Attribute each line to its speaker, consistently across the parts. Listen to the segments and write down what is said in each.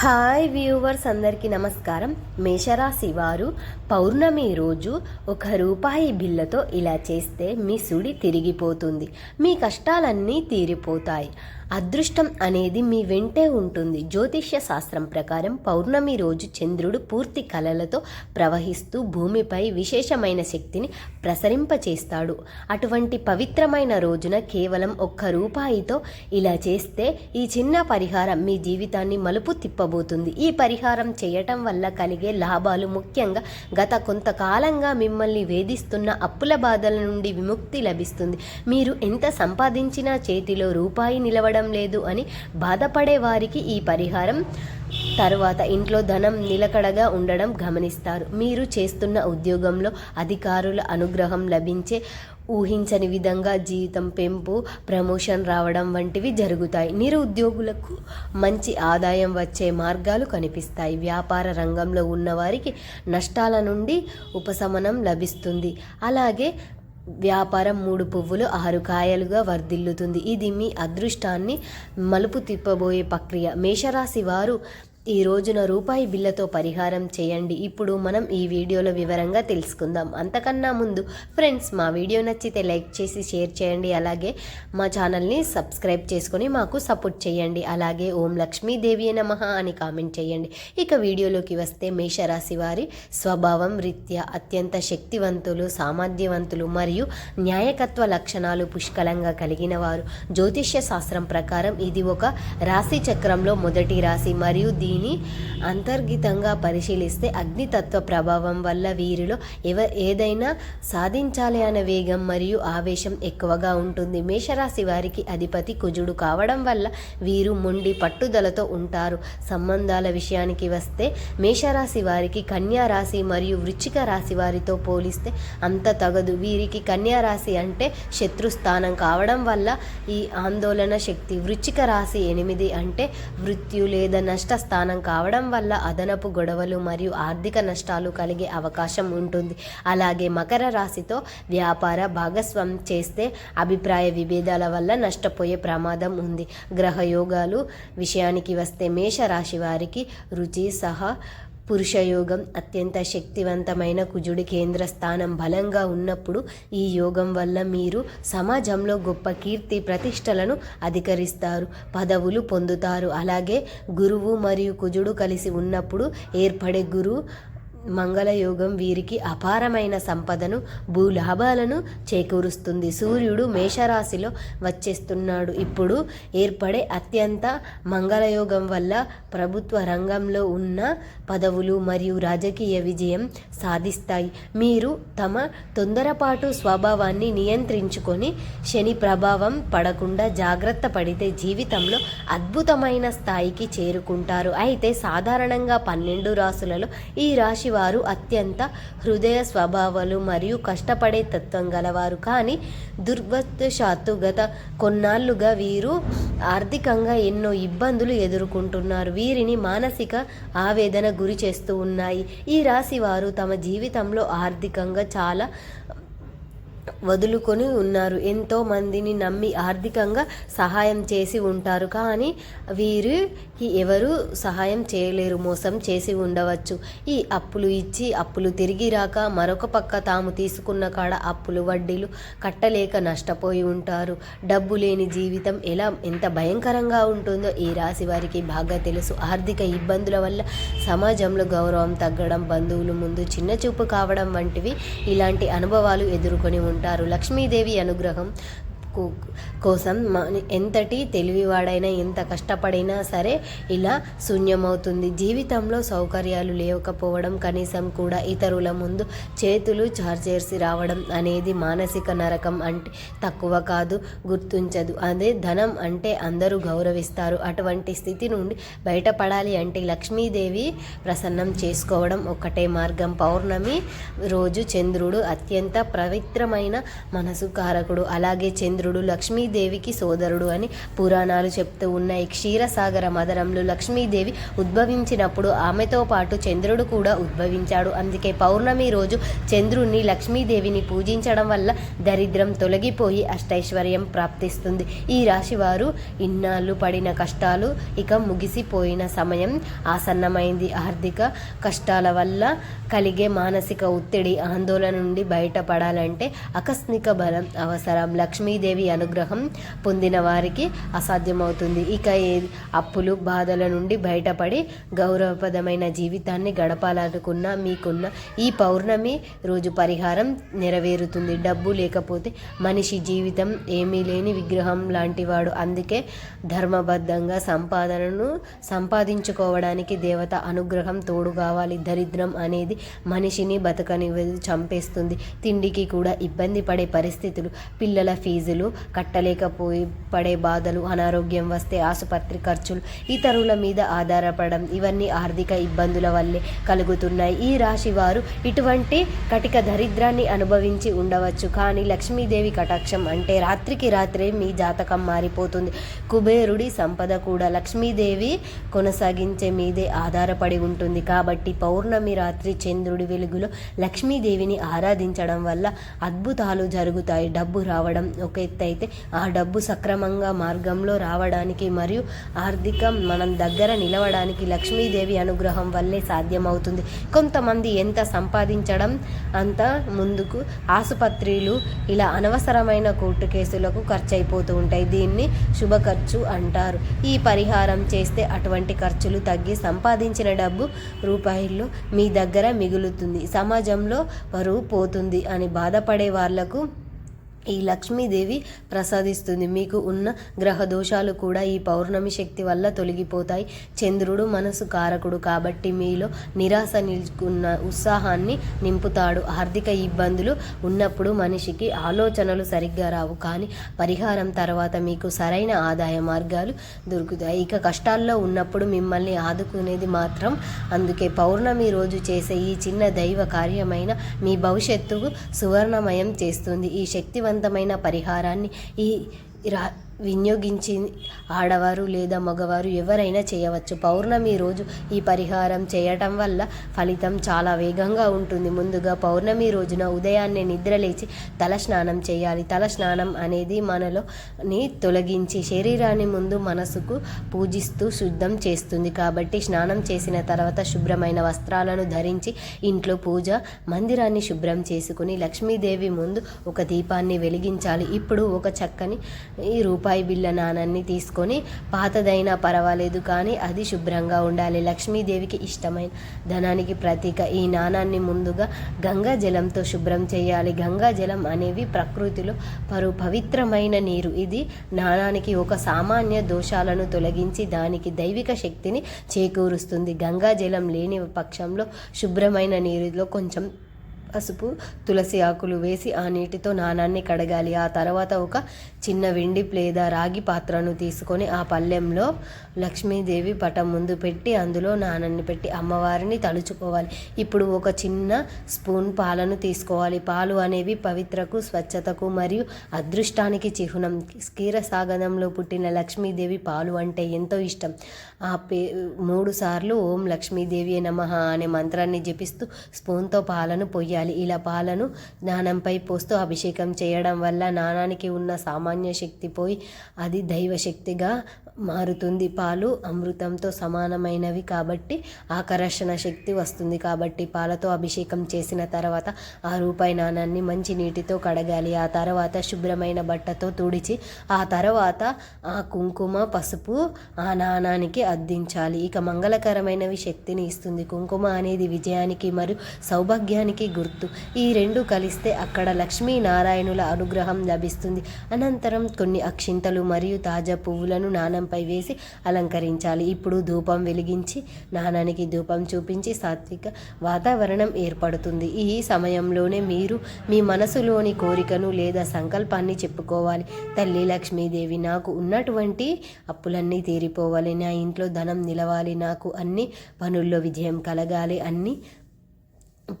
Speaker 1: Hi viewers అందరికీ నమస్కారం. మేషరాశి వారు పౌర్ణమి రోజు ఒక రూపాయి బిల్లతో ఇలా చేస్తే మీ సుడి తిరిగిపోతుంది. మీ కష్టాలన్నీ తీరిపోతాయి. అదృష్టం అనేది మీ వెంటే ఉంటుంది. జ్యోతిష్య శాస్త్రం ప్రకారం పౌర్ణమి రోజు చంద్రుడు పూర్తి కలలతో ప్రవహిస్తూ భూమిపై విశేషమైన శక్తిని ప్రసరింపచేస్తాడు. అటువంటి పవిత్రమైన రోజున కేవలం ఒక్క రూపాయితో ఇలా చేస్తే ఈ చిన్న పరిహారం మీ జీవితాన్ని మలుపు తిప్పబోతుంది. ఈ పరిహారం చేయటం వల్ల కలిగే లాభాలు ముఖ్యంగా గత కొంతకాలంగా మిమ్మల్ని వేధిస్తున్న అప్పుల బాధల నుండి విముక్తి లభిస్తుంది. మీరు ఎంత సంపాదించినా చేతిలో రూపాయి నిలవడం లేదు అని బాధపడే వారికి ఈ పరిహారం. తర్వాత ఇంట్లో ధనం నిలకడగా ఉండడం గమనిస్తారు. మీరు చేస్తున్న ఉద్యోగంలో అధికారుల అనుగ్రహం లభించే ఊహించని విధంగా జీతం పెంపు ప్రమోషన్ రావడం వంటివి జరుగుతాయి. నిరుద్యోగులకు మంచి ఆదాయం వచ్చే మార్గాలు కనిపిస్తాయి. వ్యాపార రంగంలో ఉన్నవారికి నష్టాల నుండి ఉపశమనం లభిస్తుంది. అలాగే వ్యాపారం మూడు పువ్వులు ఆరు కాయలుగా వర్ధిల్లుతుంది. ఇది మీ అదృష్టాన్ని మలుపు తిప్పబోయే ప్రక్రియ. మేషరాశి వారు ఈ రోజున రూపాయి బిల్లతో పరిహారం చేయండి. ఇప్పుడు మనం ఈ వీడియోలో వివరంగా తెలుసుకుందాం. అంతకన్నా ముందు ఫ్రెండ్స్ మా వీడియో నచ్చితే లైక్ చేసి షేర్ చేయండి. అలాగే మా ఛానల్ని సబ్స్క్రైబ్ చేసుకొని మాకు సపోర్ట్ చేయండి. అలాగే ఓం లక్ష్మీదేవి నమః అని కామెంట్ చేయండి. ఇక వీడియోలోకి వస్తే మేషరాశి వారి స్వభావం రీత్యా అత్యంత శక్తివంతులు సామర్థ్యవంతులు మరియు న్యాయకత్వ లక్షణాలు పుష్కలంగా కలిగిన వారు. జ్యోతిష్య శాస్త్రం ప్రకారం ఇది ఒక రాశి చక్రంలో మొదటి రాశి మరియు దీని అంతర్గతంగా పరిశీలిస్తే అగ్నితత్వ ప్రభావం వల్ల వీరిలో ఎవ ఏదైనా సాధించాలి అనే వేగం మరియు ఆవేశం ఎక్కువగా ఉంటుంది. మేషరాశి వారికి అధిపతి కుజుడు కావడం వల్ల వీరు మొండి పట్టుదలతో ఉంటారు. సంబంధాల విషయానికి వస్తే మేషరాశి వారికి కన్యా రాశి మరియు వృచ్చిక రాశి వారితో పోలిస్తే అంత తగదు. వీరికి కన్యా రాశి అంటే శత్రుస్థానం కావడం వల్ల ఈ ఆందోళన శక్తి వృచ్చిక రాశి ఎనిమిది అంటే మృత్యు లేదా నష్ట స్థానం కావడం వల్ల అదనపు గొడవలు మరియు ఆర్థిక నష్టాలు కలిగే అవకాశం ఉంటుంది. అలాగే మకర రాశితో వ్యాపార భాగస్వామ్యం చేస్తే అభిప్రాయ విభేదాల వల్ల నష్టపోయే ప్రమాదం ఉంది. గ్రహయోగాలు విషయానికి వస్తే మేషరాశి వారికి రుచి సహా పురుషయోగం అత్యంత శక్తివంతమైన కుజుడి కేంద్ర స్థానం బలంగా ఉన్నప్పుడు ఈ యోగం వల్ల మీరు సమాజంలో గొప్ప కీర్తి ప్రతిష్టలను అధికరిస్తారు. పదవులు పొందుతారు. అలాగే గురువు మరియు కుజుడు కలిసి ఉన్నప్పుడు ఏర్పడే గురు మంగళయోగం వీరికి అపారమైన సంపదను భూలాభాలను చేకూరుస్తుంది. సూర్యుడు మేషరాశిలో వచ్చేస్తున్నాడు. ఇప్పుడు ఏర్పడే అత్యంత మంగళయోగం వల్ల ప్రభుత్వ రంగంలో ఉన్న పదవులు మరియు రాజకీయ విజయం సాధిస్తాయి. మీరు తమ తొందరపాటు స్వభావాన్ని నియంత్రించుకొని శని ప్రభావం పడకుండా జాగ్రత్త పడితే జీవితంలో అద్భుతమైన స్థాయికి చేరుకుంటారు. అయితే సాధారణంగా పన్నెండు రాసులలో ఈ రాశి వారు అత్యంత హృదయ స్వభావాలు మరియు కష్టపడే తత్వం గలవారు. కానీ దుర్వశాత్తు గత కొన్నాళ్ళుగా వీరు ఆర్థికంగా ఎన్నో ఇబ్బందులు ఎదుర్కొంటున్నారు. వీరిని మానసిక ఆవేదన గురి చేస్తూ ఉన్నాయి. ఈ రాశి వారు తమ జీవితంలో ఆర్థికంగా చాలా వదులుకొని ఉన్నారు. ఎంతో మందిని నమ్మి ఆర్థికంగా సహాయం చేసి ఉంటారు. కానీ వీరికి ఎవరు సహాయం చేయలేరు. మోసం చేసి ఉండవచ్చు. ఈ అప్పులు ఇచ్చి అప్పులు తిరిగి రాక మరొక పక్క తాము తీసుకున్న కాడ అప్పులు వడ్డీలు కట్టలేక నష్టపోయి ఉంటారు. డబ్బు లేని జీవితం ఎలా ఎంత భయంకరంగా ఉంటుందో ఈ రాశి వారికి బాగా తెలుసు. ఆర్థిక ఇబ్బందుల వల్ల సమాజంలో గౌరవం తగ్గడం బంధువులు ముందు చిన్న చూపు కావడం వంటివి ఇలాంటి అనుభవాలు ఎదుర్కొని ఉంటారు. లక్ష్మీదేవి అనుగ్రహం కోసం ఎంతటి తెలివివాడైనా ఎంత కష్టపడినా సరే ఇలా శూన్యమవుతుంది. జీవితంలో సౌకర్యాలు లేకపోవడం కనీసం కూడా ఇతరుల ముందు చేతులు చార్చేసి రావడం అనేది మానసిక నరకం అంటే తక్కువ కాదు గుర్తుంచదు. అదే ధనం అంటే అందరూ గౌరవిస్తారు. అటువంటి స్థితి నుండి బయటపడాలి అంటే లక్ష్మీదేవి ప్రసన్నం చేసుకోవడం ఒకటే మార్గం. పౌర్ణమి రోజు చంద్రుడు అత్యంత పవిత్రమైన మనసు కారకుడు. అలాగే చంద్రుడు సోదరుడు లక్ష్మీదేవికి సోదరుడు అని పురాణాలు చెప్తూ ఉన్నాయి. క్షీరసాగర మదనంలో లక్ష్మీదేవి ఉద్భవించినప్పుడు ఆమెతో పాటు చంద్రుడు కూడా ఉద్భవించాడు. అందుకే పౌర్ణమి రోజు చంద్రుణ్ణి లక్ష్మీదేవిని పూజించడం వల్ల దరిద్రం తొలగిపోయి అష్టైశ్వర్యం ప్రాప్తిస్తుంది. ఈ రాశి వారు ఇన్నాళ్ళు పడిన కష్టాలు ఇక ముగిసిపోయిన సమయం ఆసన్నమైంది. ఆర్థిక కష్టాల వల్ల కలిగే మానసిక ఒత్తిడి ఆందోళన నుండి బయటపడాలంటే ఆకస్మిక బలం అవసరం. లక్ష్మీదేవి అనుగ్రహం పొందిన వారికి అసాధ్యమవుతుంది. ఇక ఏ అప్పులు బాధల నుండి బయటపడి గౌరవప్రదమైన జీవితాన్ని గడపాలనుకున్న మీకున్న ఈ పౌర్ణమి రోజు పరిహారం నెరవేరుతుంది. డబ్బు లేకపోతే మనిషి జీవితం ఏమీ లేని విగ్రహం లాంటివాడు. అందుకే ధర్మబద్ధంగా సంపాదనను సంపాదించుకోవడానికి దేవత అనుగ్రహం తోడు కావాలి. దరిద్రం అనేది మనిషిని బతకనివ్వదు చంపేస్తుంది. తిండికి కూడా ఇబ్బంది పడే పరిస్థితులు పిల్లల ఫీజులు కట్టలేకపోయి పడే బాధలు అనారోగ్యం వస్తే ఆసుపత్రి ఖర్చులు ఇతరుల మీద ఆధారపడడం ఇవన్నీ ఆర్థిక ఇబ్బందుల వల్లే కలుగుతున్నాయి. ఈ రాశి వారు ఇటువంటి కటిక దరిద్రాన్ని అనుభవించి ఉండవచ్చు. కానీ లక్ష్మీదేవి కటాక్షం అంటే రాత్రికి రాత్రే మీ జాతకం మారిపోతుంది. కుబేరుడి సంపద కూడా లక్ష్మీదేవి కొనసాగించే మీదే ఆధారపడి ఉంటుంది. కాబట్టి పౌర్ణమి రాత్రి చంద్రుడి వెలుగులో లక్ష్మీదేవిని ఆరాధించడం వల్ల అద్భుతాలు జరుగుతాయి. డబ్బు రావడం ఒక ఎత్తు అయితే ఆ డబ్బు సక్రమంగా మార్గంలో రావడానికి మరియు ఆర్థిక మనం దగ్గర నిలవడానికి లక్ష్మీదేవి అనుగ్రహం వల్లే సాధ్యమవుతుంది. కొంతమంది ఎంత సంపాదించడం అంత ముందుకు ఆసుపత్రులు ఇలా అనవసరమైన కోర్టు కేసులకు ఖర్చు అయిపోతూ ఉంటాయి. దీన్ని శుభ ఖర్చు అంటారు. ఈ పరిహారం చేస్తే అటువంటి ఖర్చులు తగ్గి సంపాదించిన డబ్బు రూపాయలు మీ దగ్గర మిగులుతుంది. సమాజంలో పరువు పోతుంది అని బాధపడే వాళ్ళకు ఈ లక్ష్మీదేవి ప్రసాదిస్తుంది. మీకు ఉన్న గ్రహ దోషాలు కూడా ఈ పౌర్ణమి శక్తి వల్ల తొలగిపోతాయి. చంద్రుడు మనసు కారకుడు కాబట్టి మీలో నిరాశ నిలుచుకున్న ఉత్సాహాన్ని నింపుతాడు. ఆర్థిక ఇబ్బందులు ఉన్నప్పుడు మనిషికి ఆలోచనలు సరిగ్గా రావు. కానీ పరిహారం తర్వాత మీకు సరైన ఆదాయ మార్గాలు దొరుకుతాయి. ఇక కష్టాల్లో ఉన్నప్పుడు మిమ్మల్ని ఆదుకునేది మాత్రం అందుకే పౌర్ణమి రోజు చేసే ఈ చిన్న దైవ కార్యమైన మీ భవిష్యత్తుకు సువర్ణమయం చేస్తుంది. ఈ శక్తి శక్తివంతమైన పరిహారాన్ని ఈ రా వినియోగించి ఆడవారు లేదా మగవారు ఎవరైనా చేయవచ్చు. పౌర్ణమి రోజు ఈ పరిహారం చేయటం వల్ల ఫలితం చాలా వేగంగా ఉంటుంది. ముందుగా పౌర్ణమి రోజున ఉదయాన్నే నిద్రలేచి తల స్నానం చేయాలి. తల స్నానం అనేది మనలోని తొలగించి శరీరాన్ని ముందు మనసుకు పూజిస్తూ శుద్ధం చేస్తుంది. కాబట్టి స్నానం చేసిన తర్వాత శుభ్రమైన వస్త్రాలను ధరించి ఇంట్లో పూజ మందిరాన్ని శుభ్రం చేసుకుని లక్ష్మీదేవి ముందు ఒక దీపాన్ని వెలిగించాలి. ఇప్పుడు ఒక చక్కని ఈ రూప బైబిళ్ళ బిళ్ళ నాణాన్ని తీసుకొని పాతదైనా పర్వాలేదు కానీ అది శుభ్రంగా ఉండాలి. లక్ష్మీదేవికి ఇష్టమైన ధనానికి ప్రతీక ఈ నాణాన్ని ముందుగా గంగా జలంతో శుభ్రం చేయాలి. గంగా జలం అనేవి ప్రకృతిలో పరు పవిత్రమైన నీరు. ఇది నాణానికి ఒక సామాన్య దోషాలను తొలగించి దానికి దైవిక శక్తిని చేకూరుస్తుంది. గంగా జలం లేని పక్షంలో శుభ్రమైన నీరులో కొంచెం పసుపు తులసి ఆకులు వేసి ఆ నీటితో నాణాన్ని కడగాలి. ఆ తర్వాత ఒక చిన్న వెండి లేదా రాగి పాత్రను తీసుకొని ఆ పల్లెంలో లక్ష్మీదేవి పటం ముందు పెట్టి అందులో నాణాన్ని పెట్టి అమ్మవారిని తలుచుకోవాలి. ఇప్పుడు ఒక చిన్న స్పూన్ పాలను తీసుకోవాలి. పాలు అనేవి పవిత్రకు స్వచ్ఛతకు మరియు అదృష్టానికి చిహ్నం. క్షీరసాగరంలో పుట్టిన లక్ష్మీదేవి పాలు అంటే ఎంతో ఇష్టం. ఆ పే మూడు సార్లు ఓం లక్ష్మీదేవి నమ అనే మంత్రాన్ని జపిస్తూ స్పూన్తో పాలను పొయ్యాలి. ఇలా పాలను నాణంపై పోస్తూ అభిషేకం చేయడం వల్ల నాణానికి ఉన్న సామాన్య శక్తి పోయి అది దైవశక్తిగా మారుతుంది. పాలు అమృతంతో సమానమైనవి కాబట్టి ఆకర్షణ శక్తి వస్తుంది. కాబట్టి పాలతో అభిషేకం చేసిన తర్వాత ఆ రూపాయి నాణాన్ని మంచి నీటితో కడగాలి. ఆ తర్వాత శుభ్రమైన బట్టతో తుడిచి ఆ తర్వాత ఆ కుంకుమ పసుపు ఆ నాణానికి అద్దించాలి. ఇక మంగళకరమైనవి శక్తిని ఇస్తుంది. కుంకుమ అనేది విజయానికి మరియు సౌభాగ్యానికి గుర్తు ఈ రెండు కలిస్తే అక్కడ లక్ష్మీనారాయణుల అనుగ్రహం లభిస్తుంది. అనంతరం కొన్ని అక్షింతలు మరియు తాజా పువ్వులను నాణంపై వేసి అలంకరించాలి. ఇప్పుడు ధూపం వెలిగించి నాణానికి ధూపం చూపించి సాత్విక వాతావరణం ఏర్పడుతుంది. ఈ సమయంలోనే మీరు మీ మనసులోని కోరికను లేదా సంకల్పాన్ని చెప్పుకోవాలి. తల్లి లక్ష్మీదేవి నాకు ఉన్నటువంటి అప్పులన్నీ తీరిపోవాలి. నా ఇంట్లో ధనం నిలవాలి. నాకు అన్ని పనుల్లో విజయం కలగాలి. అన్ని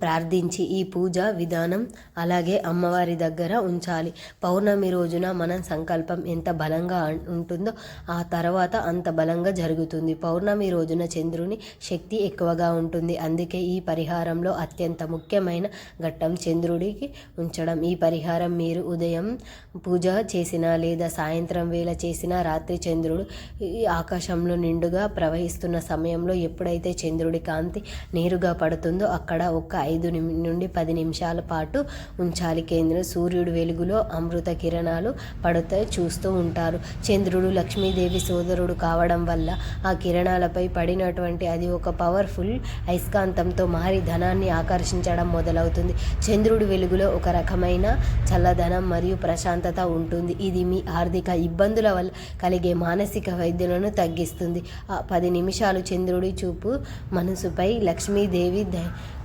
Speaker 1: ప్రార్థించి ఈ పూజ విధానం అలాగే అమ్మవారి దగ్గర ఉంచాలి. పౌర్ణమి రోజున మన సంకల్పం ఎంత బలంగా ఉంటుందో ఆ తర్వాత అంత బలంగా జరుగుతుంది. పౌర్ణమి రోజున చంద్రుని శక్తి ఎక్కువగా ఉంటుంది. అందుకే ఈ పరిహారంలో అత్యంత ముఖ్యమైన ఘట్టం చంద్రుడికి ఉంచడం. ఈ పరిహారం మీరు ఉదయం పూజ చేసినా లేదా సాయంత్రం వేళ చేసినా రాత్రి చంద్రుడు ఈ ఆకాశంలో నిండుగా ప్రవహిస్తున్న సమయంలో ఎప్పుడైతే చంద్రుడి కాంతి నేరుగా పడుతుందో అక్కడ ఒక ఐదు నుండి పది నిమిషాల పాటు ఉంచాలి. కేంద్రం సూర్యుడు వెలుగులో అమృత కిరణాలు పడుతాయి చూస్తూ ఉంటారు. చంద్రుడు లక్ష్మీదేవి సోదరుడు కావడం వల్ల ఆ కిరణాలపై పడినటువంటి అది ఒక పవర్ఫుల్ అయస్కాంతంతో మారి ధనాన్ని ఆకర్షించడం మొదలవుతుంది. చంద్రుడి వెలుగులో ఒక రకమైన చల్లదనం మరియు ప్రశాంతత ఉంటుంది. ఇది మీ ఆర్థిక ఇబ్బందుల వల్ల కలిగే మానసిక వైద్యులను తగ్గిస్తుంది. ఆ పది నిమిషాలు చంద్రుడి చూపు మనసుపై లక్ష్మీదేవి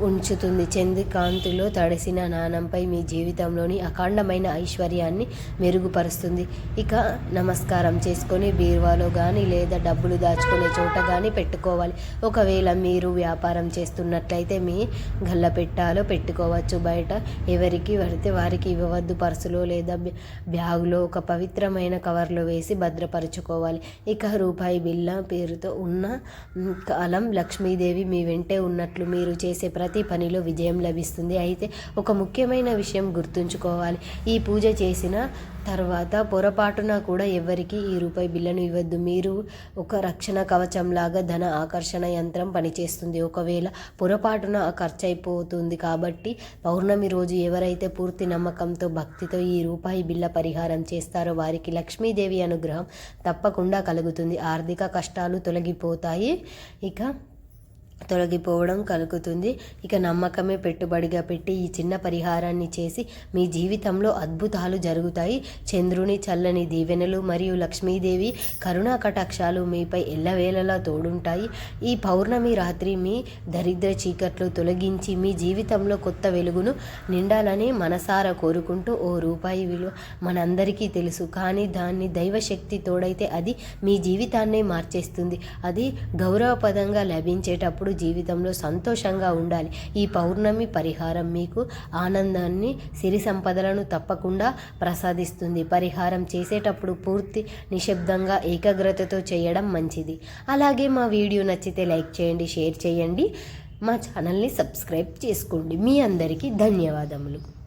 Speaker 1: ఉంచు ద ఉంచుతుంది తడిసిన నాణంపై మీ జీవితంలోని అఖండమైన ఐశ్వర్యాన్ని మెరుగుపరుస్తుంది. ఇక నమస్కారం చేసుకొని బీరువాలో కానీ లేదా డబ్బులు దాచుకునే చోట కానీ పెట్టుకోవాలి. ఒకవేళ మీరు వ్యాపారం చేస్తున్నట్లయితే మీ గల్ల పెట్టాలో పెట్టుకోవచ్చు. బయట ఎవరికి పడితే వారికి ఇవ్వవద్దు. పర్సులో లేదా బ్యా- బ్యాగులో ఒక పవిత్రమైన కవర్లో వేసి భద్రపరచుకోవాలి. ఇక రూపాయి బిల్ల పేరుతో ఉన్న కాలం లక్ష్మీదేవి మీ వెంటే ఉన్నట్లు మీరు చేసే ప్రతి పని పనిలో విజయం లభిస్తుంది. అయితే ఒక ముఖ్యమైన విషయం గుర్తుంచుకోవాలి. ఈ పూజ చేసిన తర్వాత పొరపాటున కూడా ఎవరికి ఈ రూపాయి బిల్లను ఇవ్వద్దు. మీరు ఒక రక్షణ కవచంలాగా ధన ఆకర్షణ యంత్రం పనిచేస్తుంది. ఒకవేళ పొరపాటున ఖర్చు అయిపోతుంది కాబట్టి పౌర్ణమి రోజు ఎవరైతే పూర్తి నమ్మకంతో భక్తితో ఈ రూపాయి బిల్ల పరిహారం చేస్తారో వారికి లక్ష్మీదేవి అనుగ్రహం తప్పకుండా కలుగుతుంది. ఆర్థిక కష్టాలు తొలగిపోతాయి. ఇక తొలగిపోవడం కలుగుతుంది. ఇక నమ్మకమే పెట్టుబడిగా పెట్టి ఈ చిన్న పరిహారాన్ని చేసి మీ జీవితంలో అద్భుతాలు జరుగుతాయి. చంద్రుని చల్లని దీవెనలు మరియు లక్ష్మీదేవి కరుణా కటాక్షాలు మీపై ఎల్లవేళలా తోడుంటాయి. ఈ పౌర్ణమి రాత్రి మీ దరిద్ర చీకట్లు తొలగించి మీ జీవితంలో కొత్త వెలుగును నిండాలని మనసారా కోరుకుంటూ ఓ రూపాయి విలువ మనందరికీ తెలుసు. కానీ దాన్ని దైవశక్తి తోడైతే అది మీ జీవితాన్నే మార్చేస్తుంది. అది గౌరవపదంగా లభించేటప్పుడు జీవితంలో సంతోషంగా ఉండాలి. ఈ పౌర్ణమి పరిహారం మీకు ఆనందాన్ని సిరి సంపదలను తప్పకుండా ప్రసాదిస్తుంది. పరిహారం చేసేటప్పుడు పూర్తి నిశ్శబ్దంగా ఏకాగ్రతతో చేయడం మంచిది. అలాగే మా వీడియో నచ్చితే లైక్ చేయండి షేర్ చేయండి. మా ఛానల్ని సబ్స్క్రైబ్ చేసుకోండి. మీ అందరికీ ధన్యవాదములు.